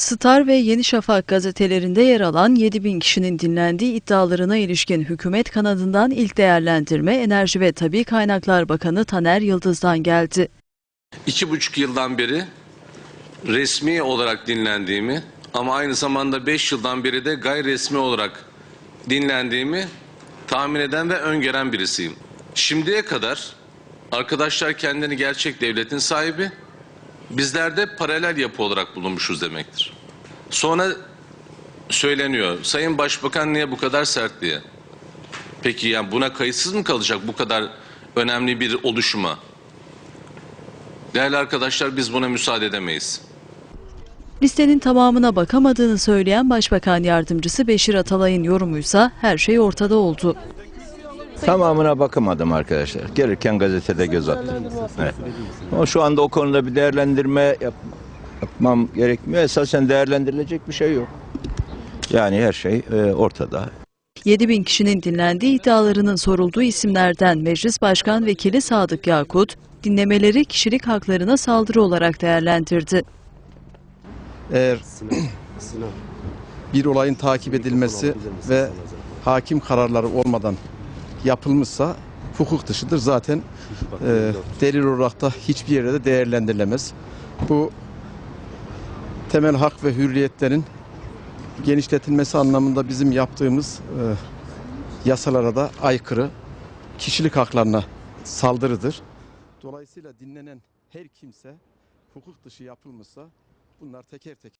Star ve Yeni Şafak gazetelerinde yer alan 7000 kişinin dinlendiği iddialarına ilişkin hükümet kanadından ilk değerlendirme Enerji ve Tabi Kaynaklar Bakanı Taner Yıldız'dan geldi. İki buçuk yıldan beri resmi olarak dinlendiğimi ama aynı zamanda beş yıldan beri de gayri resmi olarak dinlendiğimi tahmin eden ve öngören birisiyim. Şimdiye kadar arkadaşlar kendini gerçek devletin sahibi, bizler de paralel yapı olarak bulunmuşuz demektir. Sonra söyleniyor, Sayın Başbakan niye bu kadar sert diye. Peki yani buna kayıtsız mı kalacak bu kadar önemli bir oluşuma? Değerli arkadaşlar biz buna müsaade edemeyiz. Listenin tamamına bakamadığını söyleyen Başbakan Yardımcısı Beşir Atalay'ın yorumuysa her şey ortada oldu. Tamamına bakamadım arkadaşlar. Gelirken gazetede göz attım. Evet. Ama şu anda o konuda bir değerlendirme yap- yapmam gerekmiyor. Esasen değerlendirilecek bir şey yok. Yani her şey e, ortada. 7000 kişinin dinlendiği iddialarının sorulduğu isimlerden Meclis Başkan Vekili Sadık Yakut, dinlemeleri kişilik haklarına saldırı olarak değerlendirdi. Eğer bir olayın takip edilmesi ve hakim kararları olmadan yapılmışsa hukuk dışıdır. Zaten e, delil olarak da hiçbir yerde de değerlendirilemez. Bu temel hak ve hürriyetlerin genişletilmesi anlamında bizim yaptığımız e, yasalara da aykırı kişilik haklarına saldırıdır. Dolayısıyla dinlenen her kimse hukuk dışı yapılmışsa bunlar teker teker